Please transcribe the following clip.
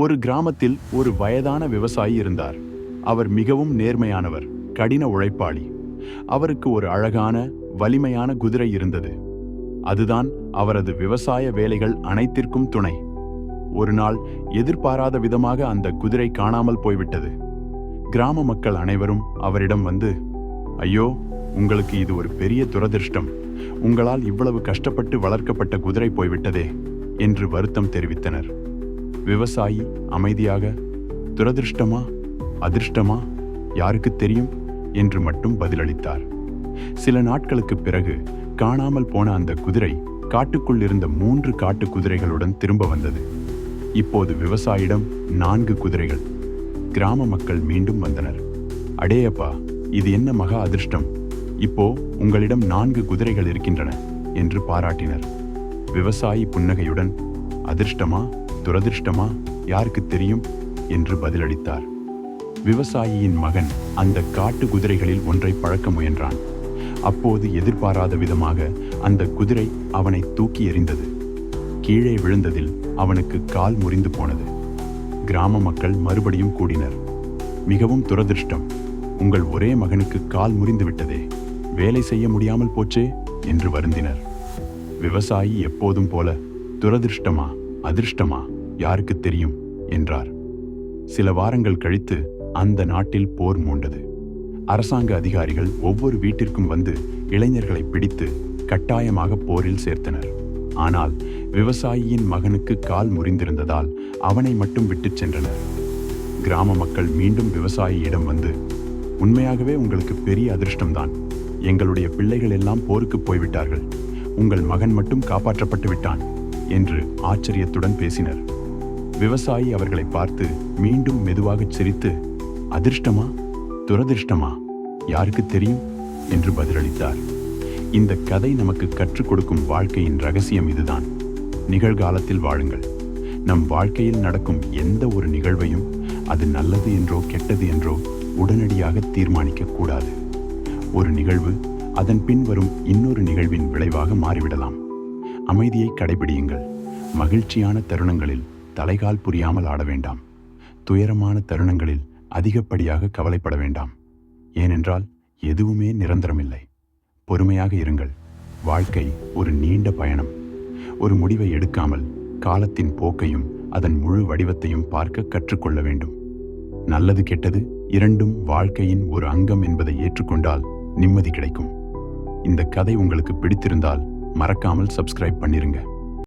ஒரு கிராமத்தில் ஒரு வயதான விவசாயி இருந்தார். அவர் மிகவும் நேர்மையானவர் கடின உழைப்பாளி. அவருக்கு ஒரு அழகான வலிமையான குதிரை இருந்தது. அதுதான் அவரது விவசாய வேலைகள் அனைத்திற்கும் துணை. ஒரு நாள் எதிர்பாராத விதமாக அந்த குதிரை காணாமல் போய்விட்டது. கிராம மக்கள் அனைவரும் அவரிடம் வந்து ஐயோ உங்களுக்கு இது ஒரு பெரிய துரதிர்ஷ்டம். உங்களால் இவ்வளவு கஷ்டப்பட்டு வளர்க்கப்பட்ட குதிரை போய்விட்டதே என்று வருத்தம் தெரிவித்தனர். விவசாயி அமைதியாக துரதிருஷ்டமா அதிர்ஷ்டமா யாருக்கு தெரியும்? என்று மட்டும் பதிலளித்தார். சில நாட்களுக்குப் பிறகு காணாமல் போன அந்த குதிரை காட்டுக்குள் இருந்த மூன்று காட்டு குதிரைகளுடன் திரும்ப வந்தது. இப்போது விவசாயிடம் நான்கு குதிரைகள். கிராம மக்கள் மீண்டும் வந்தனர். அடேயப்பா இது என்ன மகா அதிர்ஷ்டம்? இப்போ உங்களிடம் நான்கு குதிரைகள் இருக்கின்றன என்று பாராட்டினர். விவசாயி புன்னகையுடன் அதிர்ஷ்டமா? துரதிர்ஷ்டமா? யாருக்கு தெரியும்? என்று பதிலளித்தார். விவசாயியின் மகன் அந்த காட்டு குதிரைகளில் ஒன்றை பழக்க முயன்றான். அப்போது எதிர்பாராத விதமாக அந்த குதிரை அவனை தூக்கி எறிந்தது. கீழே விழுந்ததில் அவனுக்கு கால் முறிந்து போனது. கிராம மக்கள் மறுபடியும் கூடினர். மிகவும் துரதிருஷ்டம். உங்கள் ஒரே மகனுக்கு கால் முறிந்து விட்டதே. வேலை செய்ய முடியாமல் போச்சே? என்று வருந்தினர். விவசாயி எப்போதும் போல துரதிருஷ்டமா? அதிர்ஷ்டமா? யாருக்கு தெரியும்? என்றார். சில வாரங்கள் கழித்து அந்த நாட்டில் போர் மூண்டது. அரசாங்க அதிகாரிகள் ஒவ்வொரு வீட்டிற்கும் வந்து இளைஞர்களை பிடித்து கட்டாயமாக போரில் சேர்த்தனர். ஆனால் விவசாயியின் மகனுக்கு கால் முறிந்திருந்ததால் அவனை மட்டும் விட்டுச் சென்றனர். கிராம மக்கள் மீண்டும் விவசாயியிடம் வந்து உண்மையாகவே உங்களுக்கு பெரிய அதிர்ஷ்டம்தான். எங்களுடைய பிள்ளைகள் எல்லாம் போருக்கு போய்விட்டார்கள். உங்கள் மகன் மட்டும் காப்பாற்றப்பட்டு விட்டான் என்று ஆச்சரியத்துடன் பேசினர். விவசாயி அவர்களை பார்த்து மீண்டும் மெதுவாகச் சிரித்து அதிர்ஷ்டமா? துரதிர்ஷ்டமா? யாருக்கு தெரியும்? என்று பதிலளித்தார். இந்த கதை நமக்கு கற்றுக் கொடுக்கும் வாழ்க்கையின் ரகசியம் இதுதான். நிகழ்காலத்தில் வாழுங்கள். நம் வாழ்க்கையில் நடக்கும் எந்த ஒரு நிகழ்வையும் அது நல்லது என்றோ கெட்டது என்றோ உடனடியாக தீர்மானிக்கக்கூடாது ஒரு நிகழ்வு அதன் பின் வரும் இன்னொரு நிகழ்வின் விளைவாக மாறிவிடலாம். அமைதியை கடைபிடியுங்கள். மகிழ்ச்சியான தருணங்களில் தலைகால் புரியாமல் ஆட வேண்டாம். துயரமான தருணங்களில் அதிகப்படியாக கவலைப்பட வேண்டாம். ஏனென்றால் எதுவுமே நிரந்தரமில்லை. பொறுமையாக இருங்கள். வாழ்க்கை ஒரு நீண்ட பயணம். ஒரு முடிவை எடுக்காமல் காலத்தின் போக்கையும் அதன் முழு வடிவத்தையும் பார்க்க கற்றுக்கொள்ள வேண்டும். நல்லது கெட்டது இரண்டும் வாழ்க்கையின் ஒரு அங்கம் என்பதை ஏற்றுக்கொண்டால் நிம்மதி கிடைக்கும். இந்த கதை உங்களுக்கு பிடித்திருந்தால் மறக்காமல் சப்ஸ்கிரைப் பண்ணிருங்க.